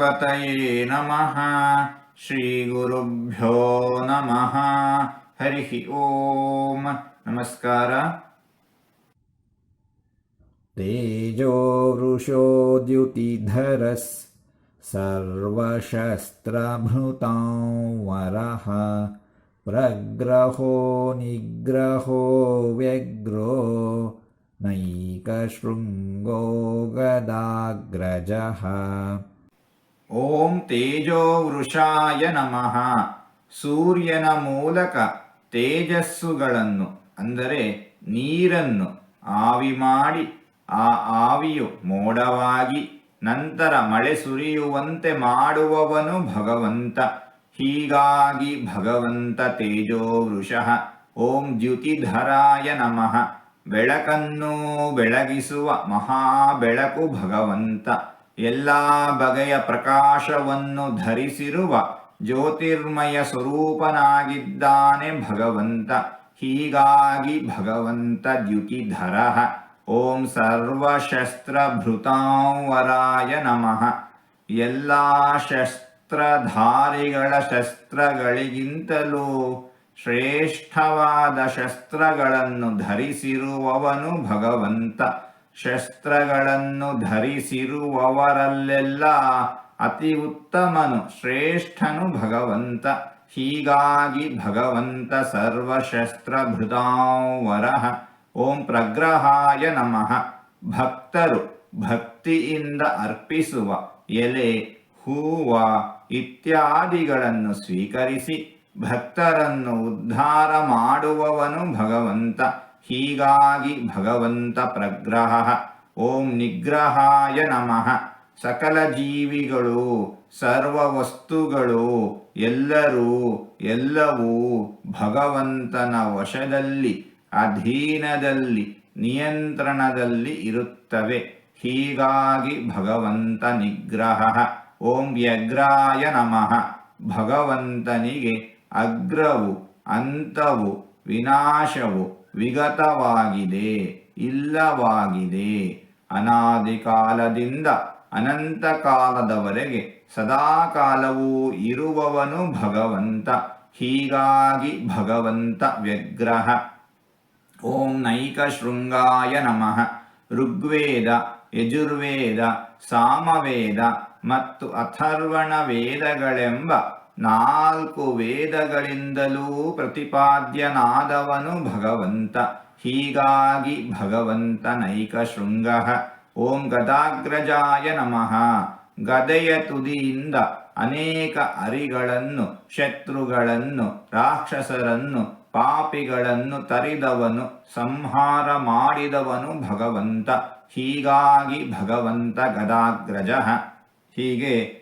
पतये नमः। श्रीगुरुभ्यो नमः। हरिः ॐ नमस्कार। तेजोरुषो द्युतिधरस्। सर्वशस्त्रभृतां वरः। प्रग्रहो निग्रहो व्यग्रो। नैकशृङ्गो गदाग्रजः। ಓಂ ತೇಜೋ ವೃಷಾಯ ನಮಃ. ಸೂರ್ಯನ ಮೂಲಕ ತೇಜಸ್ಸುಗಳನ್ನು, ಅಂದರೆ ನೀರನ್ನು, ಆವಿ ಮಾಡಿ, ಆ ಆವಿಯು ಮೋಡವಾಗಿ ನಂತರ ಮಳೆ ಸುರಿಯುವಂತೆ ಮಾಡುವವನು ಭಗವಂತ. ಹೀಗಾಗಿ ಭಗವಂತ ತೇಜೋ ವೃಷಃ ಓಂ ದ್ಯುತಿಧರಾಯ ನಮಃ. ಬೆಳಕನ್ನು ಬೆಳಗಿಸುವ ಮಹಾ ಬೆಳಕು ಭಗವಂತ. ಎಲ್ಲ ಬಗೆಯ ಪ್ರಕಾಶವನ್ನು ಧರಿಸಿರುವ ಜ್ಯೋತಿರ್ಮಯ ಸ್ವರೂಪನಾಗಿದ್ದಾನೆ ಭಗವಂತ. ಹೀಗಾಗಿ ಭಗವಂತ ದ್ಯುತಿಧರ. ಓಂ ಸರ್ವಶಸ್ತ್ರಭೃತಾಂವರಾಯ ನಮಃ. ಎಲ್ಲ ಶಸ್ತ್ರಧಾರಿಗಳ ಶಸ್ತ್ರಗಳಿಗಿಂತಲೂ ಶ್ರೇಷ್ಠವಾದ ಶಸ್ತ್ರಗಳನ್ನು ಧರಿಸಿರುವವನು ಭಗವಂತ. ಶಸ್ತ್ರಗಳನ್ನು ಧರಿಸಿರುವವರಲ್ಲೆಲ್ಲ ಅತಿ ಉತ್ತಮನು, ಶ್ರೇಷ್ಠನು ಭಗವಂತ. ಹೀಗಾಗಿ ಭಗವಂತ ಸರ್ವಶಸ್ತ್ರಭೃತಾಂವರಃ ಓಂ ಪ್ರಗ್ರಹಾಯ ನಮಃ. ಭಕ್ತರು ಭಕ್ತಿಯಿಂದ ಅರ್ಪಿಸುವ ಎಲೆ, ಹೂವ ಇತ್ಯಾದಿಗಳನ್ನು ಸ್ವೀಕರಿಸಿ ಭಕ್ತರನ್ನು ಉದ್ಧಾರ ಮಾಡುವವನು ಭಗವಂತ. ಹೀಗಾಗಿ ಭಗವಂತ ಪ್ರಗ್ರಹ. ಓಂ ನಿಗ್ರಹಾಯ ನಮಃ. ಸಕಲ ಜೀವಿಗಳು, ಸರ್ವ ವಸ್ತುಗಳು, ಎಲ್ಲರೂ, ಎಲ್ಲವೂ ಭಗವಂತನ ವಶದಲ್ಲಿ, ಅಧೀನದಲ್ಲಿ, ನಿಯಂತ್ರಣದಲ್ಲಿ ಇರುತ್ತವೆ. ಹೀಗಾಗಿ ಭಗವಂತ ನಿಗ್ರಹ. ಓಂ ವ್ಯಗ್ರಾಯ ನಮಃ. ಭಗವಂತನಿಗೆ ಅಗ್ರವು, ಅಂತವು, ವಿನಾಶವು ವಿಗತವಾಗಿದೆ, ಇಲ್ಲವಾಗಿದೆ. ಅನಾದಿ ಕಾಲದಿಂದ ಅನಂತ ಕಾಲದವರೆಗೆ ಸದಾಕಾಲವೂ ಇರುವವನು ಭಗವಂತ, ಹೀಗಾಗಿ ಭಗವಂತ ವ್ಯಗ್ರಹ. ಓಂ ನೈಕ ಶೃಂಗಾಯ ನಮಃ. ಋಗ್ವೇದ, ಯಜುರ್ವೇದ, ಸಾಮವೇದ ಮತ್ತು ಅಥರ್ವಣ ವೇದಗಳೆಂಬ ನಾಲ್ಕು ವೇದಗಳಿಂದಲೂ ಪ್ರತಿಪಾದ್ಯನಾದವನು ಭಗವಂತ. ಹೀಗಾಗಿ ಭಗವಂತ ನೈಕ ಶೃಂಗ. ಓಂ ಗದಾಗ್ರಜಾಯ ನಮಃ. ಗದೆಯ ತುದಿಯಿಂದ ಅನೇಕ ಅರಿಗಳನ್ನು, ಶತ್ರುಗಳನ್ನು, ರಾಕ್ಷಸರನ್ನು, ಪಾಪಿಗಳನ್ನು ತರಿದವನು, ಸಂಹಾರ ಮಾಡಿದವನು ಭಗವಂತ. ಹೀಗಾಗಿ ಭಗವಂತ ಗದಾಗ್ರಜ. ಹೀಗೆ